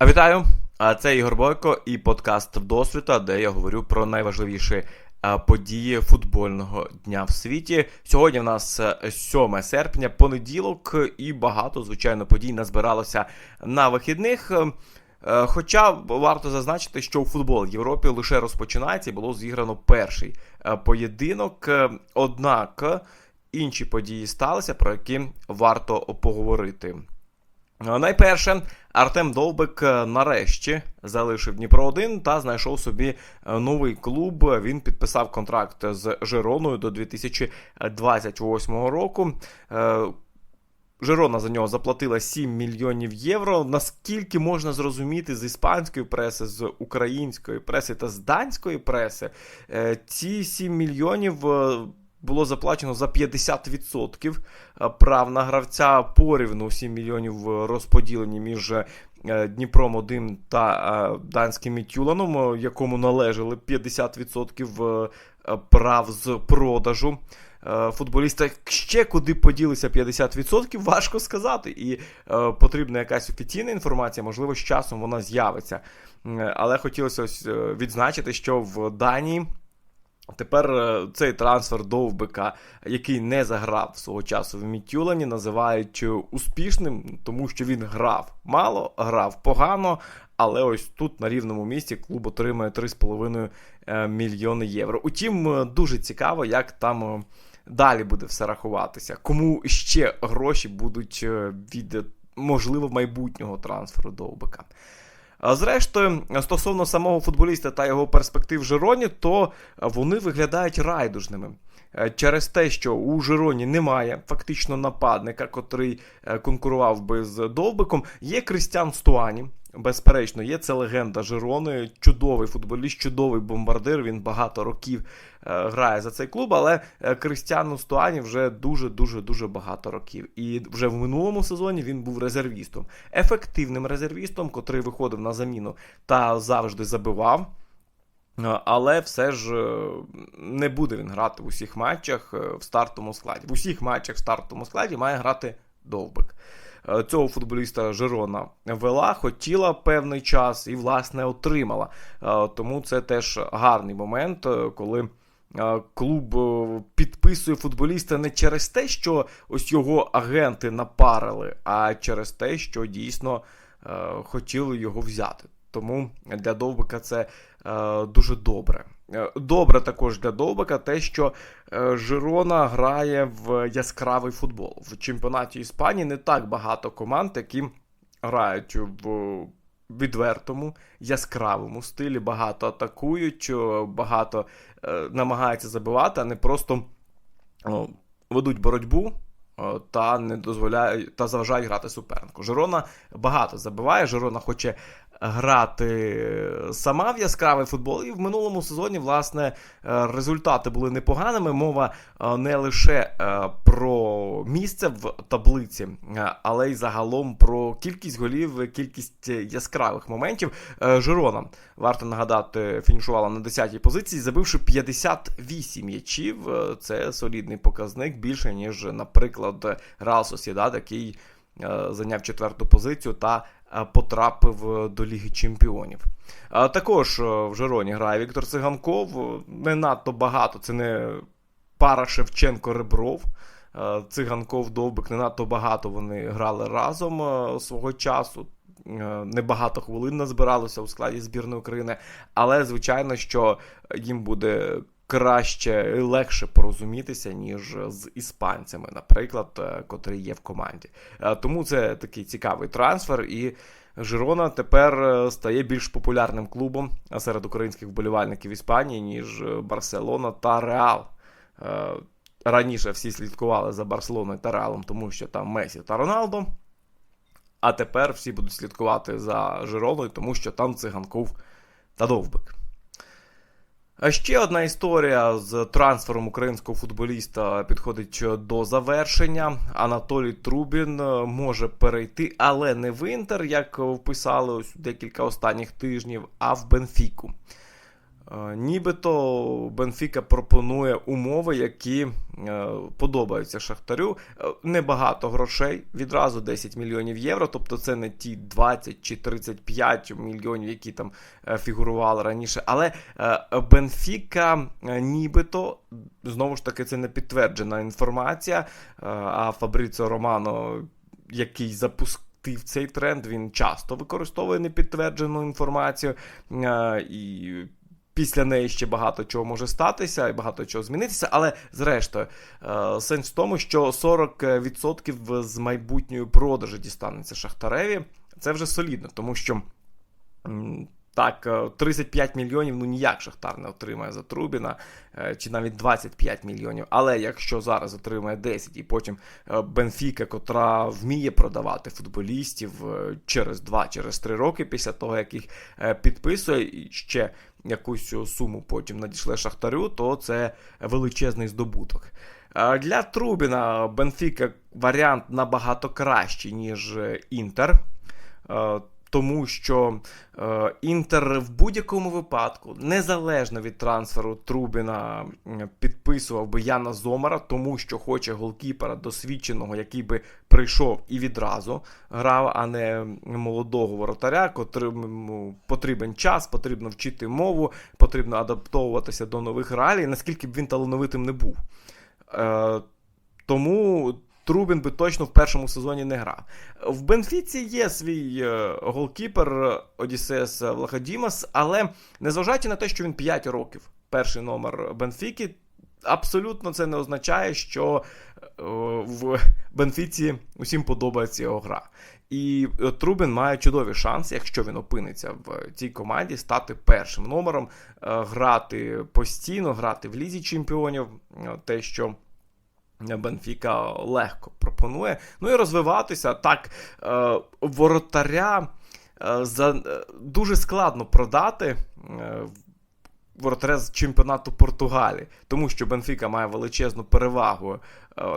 А Вітаю! Це Ігор Бойко і подкаст Вдосвіта, де я говорю про найважливіші події футбольного дня в світі. Сьогодні в нас е, 7 серпня, понеділок, і багато, звичайно, подій назбиралося на вихідних. Е, е, Хоча варто зазначити, що футбол в Європі лише розпочинається і було зіграно перший е, поєдинок. Е, Однак інші події сталися, про які варто поговорити. Найперше, Артем Довбик е, нарешті залишив Дніпро 1 та знайшов собі е, новий клуб. Він підписав контракт з Жироною до 2028 року. Е, Жирона за нього заплатила 7 мільйонів євро. Наскільки можна зрозуміти з іспанської преси, з української преси та з данської преси, ці 7 мільйонів було заплачено за 50% прав на гравця порівну 7 мільйонів е, розподілені між е, Дніпром 1 та е, данським Тюланом, е, якому належали 50% е, прав з продажу е, футболіста. Ще куди поділися 50%, важко сказати. І е, потрібна якась офіційна інформація, можливо, з часом вона з'явиться. Е, Але хотілося ось, е, відзначити, що в Данії. Тепер е, цей трансфер довбика, який не заграв свого часу в Мітюлані, називають е, успішним, тому що він грав мало, грав погано. Але ось тут на рівному місці клуб отримує 3,5 е, мільйони євро. Утім, дуже цікаво, як там далі буде все рахуватися. Кому ще гроші будуть від можливо майбутнього трансферу довбика. А Зрештою, стосовно самого футболіста та його перспектив в Жироні, то вони виглядають райдужними. Е, Через те, що у Жироні немає фактично нападника, котрий е, конкурував би з Довбиком, є Крістіан Стуані. Безперечно, є це легенда Жирони, чудовий футболіст, чудовий бомбардир. Він багато років е, грає за цей клуб, але е, Крістіану Стуані вже дуже дуже дуже багато років. І вже в минулому сезоні він був резервістом, ефективним резервістом, котрий виходив на заміну та завжди забивав. Е, Але все ж не буде він грати в усіх матчах в стартовому складі. В усіх матчах в стартовому складі має грати Довбик. Е, Цього футболіста Жирона вела, хотіла певний час і, власне, отримала. Е, Тому це теж гарний момент, е, коли клуб підписує футболіста не через те, що ось його агенти напарили, а через те, що дійсно хотіли його взяти. Тому для Довбика це дуже добре. Е, Добре також для Довбика те, що е, Жирона грає в яскравий футбол. В чемпіонаті Іспанії не так багато команд, які грають в відвертому, яскравому стилі, багато атакують, е, багато е, намагаються забивати, а не просто ведуть боротьбу. е, Та не дозволяють та заважають грати супернику. Жирона багато забиває. Жирона хоче грати сама в яскравий футбол. І в минулому сезоні, власне, е, результати були непоганими. Мова е, не лише е, про місце в таблиці, але й загалом про кількість голів, кількість яскравих моментів. Жирона, варто нагадати, фінішувала на 10-й позиції, забивши 58 м'ячів. Це солідний показник більше, ніж, наприклад, Реал Сосєдад, який зайняв четверту позицію та потрапив е, до Ліги Чемпіонів. Також е, в Жироні грає Віктор Циганков. Не надто багато. Це не пара Шевченко-Ребров. Е, Циганков Довбик не надто багато вони грали разом е, свого часу. Е, Небагато хвилин назбиралося у складі збірної України, але звичайно, що їм буде краще і легше порозумітися, ніж з іспанцями, наприклад, е, котрі є в команді. Е, Тому це такий цікавий трансфер, і Жирона тепер е, стає більш популярним клубом серед українських вболівальників Іспанії, ніж Барселона та Реал. Раніше всі слідкували за Барселоною та Реалом, тому що там Месі та Роналдо. А тепер всі будуть слідкувати за Жироною, тому що там циганков та довбик. А ще одна історія з трансфером українського футболіста підходить до завершення. Анатолій Трубін е, може перейти, але не в Інтер, як вписали ось декілька останніх тижнів, а в Бенфіку. Нібито Бенфіка пропонує умови, які е, подобаються Шахтарю. Е, Небагато грошей, відразу 10 мільйонів євро. Тобто це не ті 20 чи 35 мільйонів, які там е, фігурували раніше. Але Бенфіка нібито знову ж таки це не підтверджена інформація. А Фабріцо Романо, який запустив цей тренд, він часто використовує непідтверджену інформацію. І після неї ще багато чого може статися і багато чого змінитися. Але зрештою, е, сенс в тому, що 40% з майбутньої продажі дістанеться Шахтареві. Це вже солідно, тому що. Так, е, 35 мільйонів, ну ніяк Шахтар не отримає за Трубіна, е, чи навіть 25 мільйонів. Але якщо зараз отримає 10 і потім е, Бенфіка, котра вміє продавати футболістів е, через 2 через 3 роки після того, як їх е, підписує, і ще якусь суму потім надійшле Шахтарю, то це величезний здобуток. Е, Для Трубіна Бенфіка варіант набагато кращий, ніж е, Інтер. Тому що е, Інтер в будь-якому випадку, незалежно від трансферу Трубіна, підписував би Яна Зомара, тому що хоче голкіпера досвідченого, який би прийшов і відразу грав, а не молодого воротаря, котрому потрібен час, потрібно вчити мову, потрібно адаптовуватися до нових реалій, наскільки б він талановитим не був. Е, тому Трубін би точно в першому сезоні не грав. В Бенфіці є свій е, голкіпер е, Одіссеас Влахадімас, але незважаючи на те, що він 5 років перший номер Бенфіки, абсолютно це не означає, що е, в Бенфіці усім подобається його гра. І Трубін має чудові шанси, якщо він опиниться в цій команді, стати першим номером, грати постійно, грати в лізі чемпіонів, те, що. Бенфіка легко пропонує. Ну і розвиватися так. Е, воротаря е, за, е, дуже складно продати. Воротаря з чемпіонату Португалії, тому що Бенфіка має величезну перевагу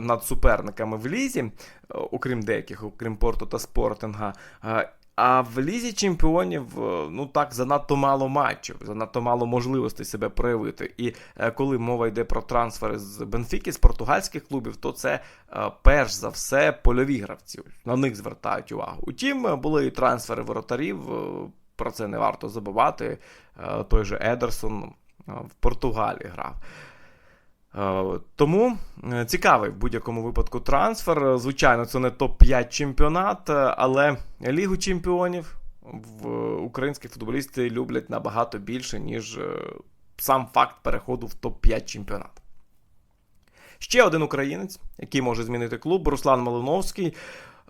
над суперниками в лізі, окрім деяких, окрім Порту та Спортинга. А в лізі чемпіонів е, ну так занадто мало матчів, занадто мало можливостей себе проявити. І е, коли мова йде про трансфери з Бенфіки, з португальських клубів, то це е, перш за все польові гравці. На них звертають увагу. Утім, були і трансфери воротарів. Про це не варто забувати. Той же Едерсон в Португалії грав. Е, Тому е, цікавий в будь-якому випадку трансфер. Е, Звичайно, це не топ-5 чемпіонат, але Лігу чемпіонів в українські футболісти люблять набагато більше, ніж сам факт переходу в топ-5 чемпіонат. Ще один українець, який може змінити клуб, Руслан Малиновський.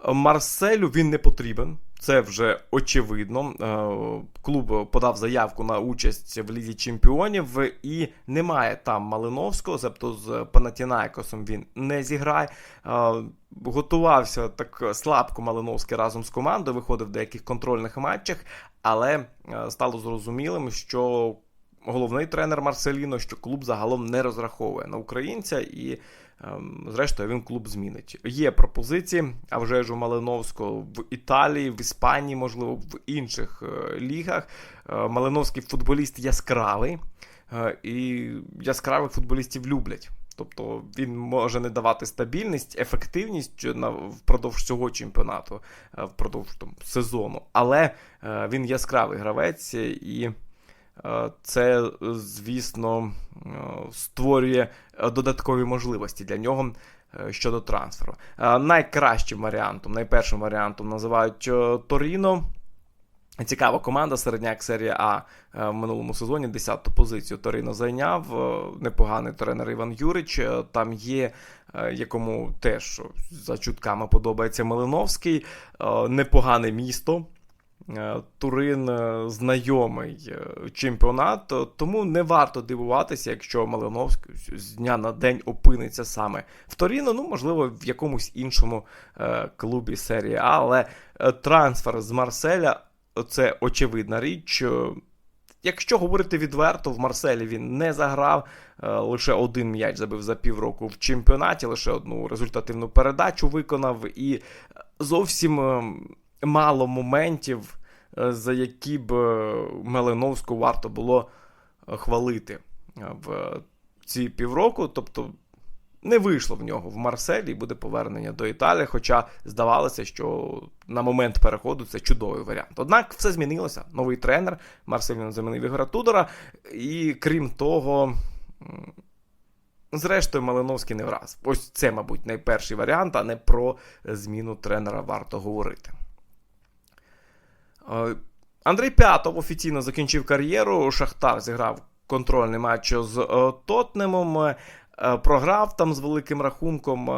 Марселю він не потрібен. Це вже очевидно. Е, Клуб подав заявку на участь в Лізі Чемпіонів і немає там Малиновського, тобто з Панатінайкосом він не зіграє. Е, Готувався так слабко Малиновський разом з командою, виходив в деяких контрольних матчах, але е, стало зрозумілим, що головний тренер Марселіно, що клуб загалом не розраховує на українця і. Ем, Зрештою, він клуб змінить. Є пропозиції, а вже ж у Малиновського в Італії, в Іспанії, можливо, в інших е, лігах. Е, Малиновський футболіст яскравий, е, і яскравих футболістів люблять. Тобто він може не давати стабільність, ефективність впродовж всього чемпіонату, впродовж там, сезону. Але він яскравий гравець і. Е, Це, звісно, е, створює е, додаткові можливості для нього е, щодо трансферу. Е, Найкращим варіантом, найпершим варіантом називають е, Торіно. Цікава команда, середняк серія А е, в минулому сезоні 10-ту позицію Торіно зайняв. Е, Непоганий тренер Іван Юрич. Е, Там є, е, якому теж за чутками подобається Малиновський, Е, непогане місто. Е, Турин е, знайомий е, чемпіонат, тому не варто дивуватися, якщо Малиновський з дня на день опиниться саме в Торіно, ну, можливо, в якомусь іншому клубі серії А, але трансфер з Марселя це очевидна річ. Якщо говорити відверто, в Марселі він не заграв, лише один м'яч забив за півроку в чемпіонаті, лише одну результативну передачу виконав, і зовсім е, мало моментів, е, за які б е, Малиновську варто було хвалити в ці півроку. Тобто не вийшло в нього в Марселі буде повернення до Італії. Хоча здавалося, що на момент переходу це чудовий варіант. Однак все змінилося. Новий тренер Марсель замінив Ігора Тудора, і крім того. Зрештою, Малиновський не враз. Ось це, мабуть, найперший варіант, а не про зміну тренера варто говорити. Е, Андрій П'ятов офіційно закінчив кар'єру. Шахтар зіграв контрольний матч з е, Тотнемом. Е, програв там з великим рахунком,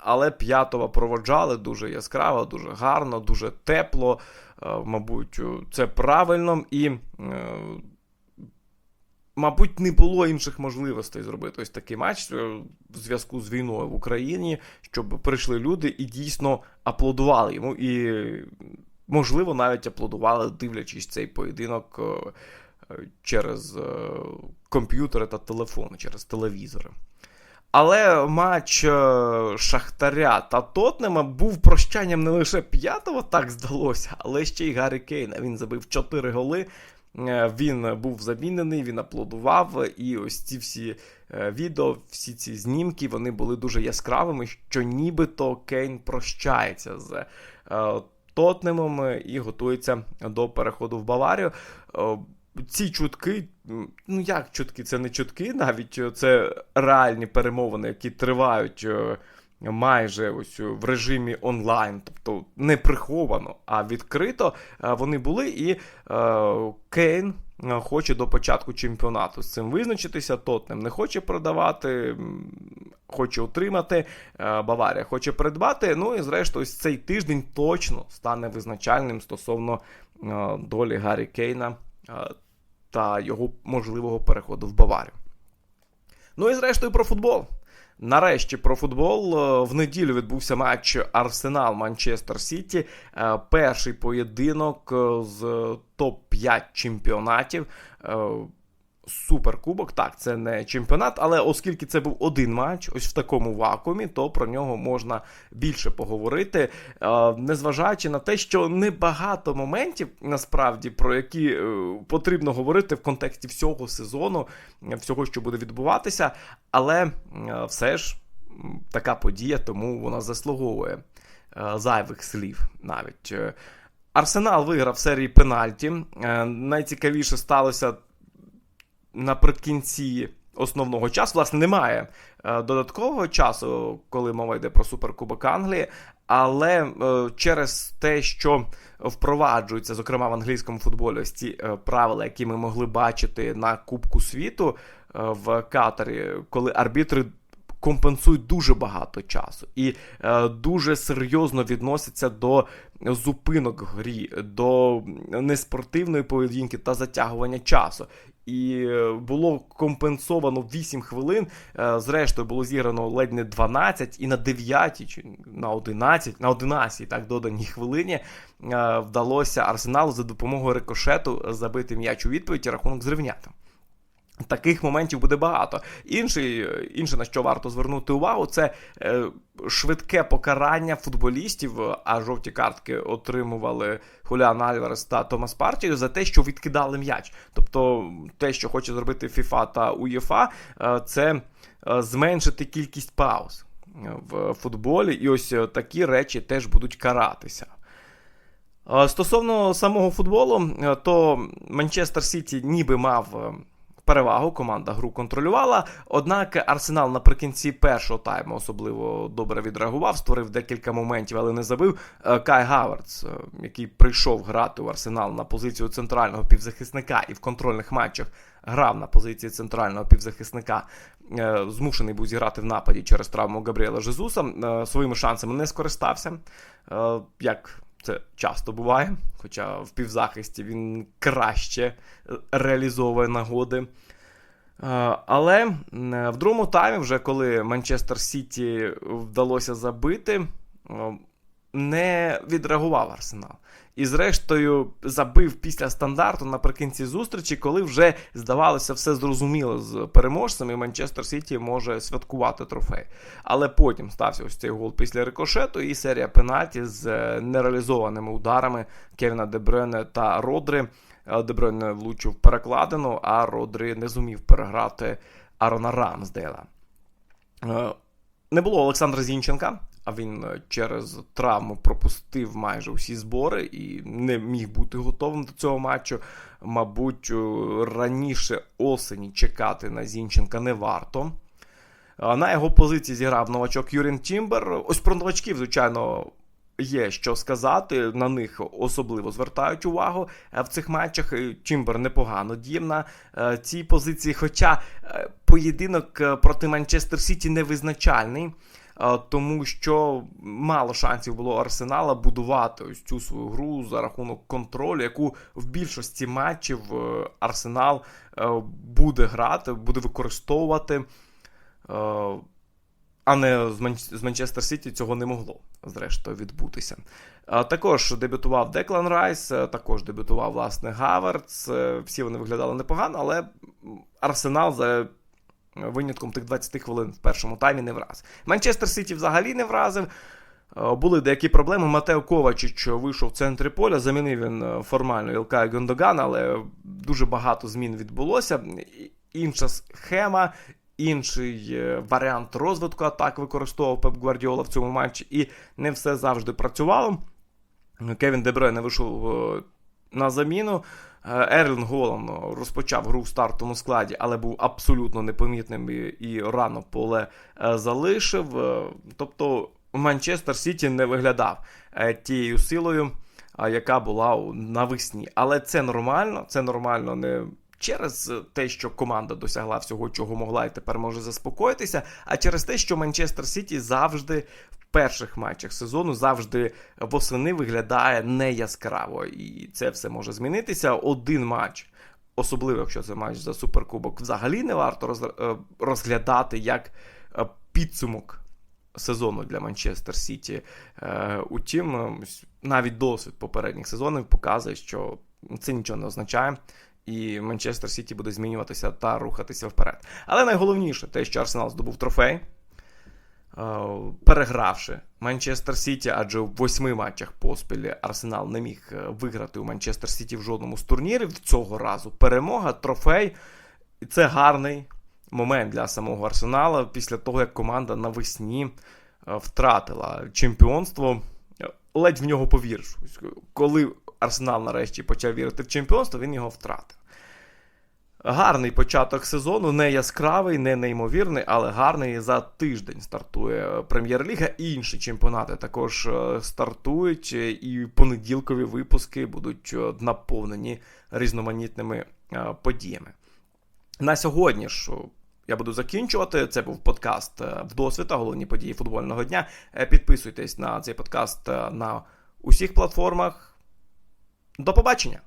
але п'ятого проводжали дуже яскраво, дуже гарно, дуже тепло. Мабуть, це правильно. І Мабуть, не було інших можливостей зробити ось такий матч в зв'язку з війною в Україні, щоб прийшли люди і дійсно аплодували йому. І, можливо, навіть аплодували, дивлячись цей поєдинок е, через е, комп'ютери та телефони, через телевізори. Але матч Шахтаря та Тотнема був прощанням не лише п'ятого, так здалося, але ще й Гаррі Кейна. Він забив 4 голи. Е, він був замінений, він аплодував. І ось ці всі е, відео, всі ці знімки вони були дуже яскравими, що нібито Кейн прощається з е, Тотнемом і готується до переходу в Баварію. Ці чутки, ну як чутки, це не чутки, навіть це реальні перемовини, які тривають майже ось в режимі онлайн, тобто не приховано, а відкрито е, вони були. І е, Кейн е, хоче до початку чемпіонату з цим визначитися. Тотнем не хоче продавати, хоче отримати. Баварія хоче придбати. Ну і зрештою, ось цей тиждень точно стане визначальним стосовно долі Гаррі Кейна та його можливого переходу в Баварію. Ну і зрештою про футбол. Нарешті про футбол е, в неділю відбувся матч Арсенал Манчестер Сіті. Е, перший поєдинок е, з топ-5 чемпіонатів суперкубок. Так, це не чемпіонат, але оскільки це був один матч, ось в такому вакуумі, то про нього можна більше поговорити, е, незважаючи на те, що небагато моментів насправді про які е, потрібно говорити в контексті всього сезону, всього, що буде відбуватися, але е, все ж така подія, тому вона заслуговує зайвих слів навіть. Арсенал виграв серії пенальті. Найцікавіше сталося наприкінці основного часу, власне, немає е, додаткового часу, коли мова йде про Суперкубок Англії. Але е, через те, що впроваджуються, зокрема в англійському футболі, ось ці е, правила, які ми могли бачити на Кубку світу в Катарі, коли арбітри компенсують дуже багато часу і дуже серйозно відносяться до зупинок в грі, до неспортивної поведінки та затягування часу і е, було компенсовано 8 хвилин. Е, зрештою, було зіграно ледь не 12, і на 9 чи на 11, на 11 так доданій хвилині е, вдалося Арсеналу за допомогою рикошету забити м'яч у відповідь і рахунок зрівняти. Таких моментів буде багато. Інший, інше, на що варто звернути увагу, це е, швидке покарання футболістів, а жовті картки отримували Хуліан Альварес та Томас Партію за те, що відкидали м'яч. Тобто те, що хоче зробити FIFA та УЄФА, е, це е, зменшити кількість пауз в футболі. І ось такі речі теж будуть каратися. Стосовно самого футболу, то Манчестер Сіті ніби мав перевагу. Команда гру контролювала. Однак Арсенал наприкінці першого тайму особливо добре відреагував, створив декілька моментів, але не забив. Е, Кай Гаверц, е, який прийшов грати у Арсенал на позицію центрального півзахисника і в контрольних матчах грав на позиції центрального півзахисника. Е, змушений був зіграти в нападі через травму Габріела Жезуса. Своїми шансами не скористався. Як це часто буває, хоча в півзахисті він краще реалізовує нагоди. Але в другому таймі, вже коли Манчестер Сіті вдалося забити, не відреагував Арсенал. І, зрештою, забив після стандарту наприкінці зустрічі, коли вже здавалося все зрозуміло з переможцем, і Манчестер Сіті може святкувати трофей. Але потім стався ось цей гол після рикошету, і серія пенальті з е, нереалізованими ударами Кевіна Дебрене та Родри. Е, Дебройне влучив перекладину, а Родрі не зумів переграти Арона Рамсдейла. Е, Не було Олександра Зінченка, а він е, через травму пропустив майже усі збори і не міг бути готовим до цього матчу. Мабуть, раніше осені чекати на Зінченка не варто. На його позиції зіграв новачок Юрін Тімбер. Ось про новачків, звичайно, є що сказати. На них особливо звертають увагу е, в цих матчах. Чімбер непогано діяв на е, цій позиції. Хоча поєдинок проти Манчестер Сіті невизначальний. Тому що мало шансів було Арсенала будувати ось цю свою гру за рахунок контролю, яку в більшості матчів е, Арсенал е, буде грати, буде використовувати. Е, а не з, Манчестер Сіті цього не могло, зрештою, відбутися. Також дебютував Деклан Райс, також дебютував власне Гаверц. Всі вони виглядали непогано, але Арсенал за винятком тих 20 хвилин в першому таймі не вразив. Манчестер Сіті взагалі не вразив. Е, Були деякі проблеми. Матео Ковачич вийшов в центрі поля, замінив він е, формально Ілкая Гондогана, але дуже багато змін відбулося. Інша схема, інший е, варіант розвитку атак використовував Пеп Гвардіола в цьому матчі, і не все завжди працювало. Кевін Дебройне вийшов е, на заміну. Е, Ерлін Голан розпочав гру в стартовому складі, але був абсолютно непомітним і, рано поле е, залишив. Е, Тобто Манчестер Сіті не виглядав тією силою, яка була навесні. Але це нормально, це нормально не через те, що команда досягла всього, чого могла, і тепер може заспокоїтися, а через те, що Манчестер Сіті завжди перших матчах сезону завжди восени виглядає не яскраво. І це все може змінитися. Один матч. Особливо, якщо це матч за суперкубок, взагалі не варто е, розглядати як е, підсумок сезону для Манчестер Сіті. Е, Утім, навіть досвід попередніх сезонів показує, що це нічого не означає. І Манчестер Сіті буде змінюватися та рухатися вперед. Але найголовніше те, що Арсенал здобув трофей, перегравши Манчестер Сіті, адже в восьми матчах поспіль Арсенал не міг е, виграти у Манчестер Сіті в жодному з турнірів. Цього разу перемога, трофей. І це гарний момент для самого Арсенала після того, як команда навесні е, втратила чемпіонство. Е, Ледь в нього повіриш. Ось Коли Арсенал нарешті почав вірити в чемпіонство, він його втратив. Гарний початок сезону, не яскравий, не неймовірний, але гарний. За тиждень стартує Прем'єр-ліга. Інші чемпіонати також е, стартують, е, і понеділкові випуски будуть е, наповнені різноманітними подіями. На сьогодні ж я буду закінчувати. Це був подкаст вдосвіта, головні події футбольного дня. Підписуйтесь на цей подкаст на усіх платформах. До побачення!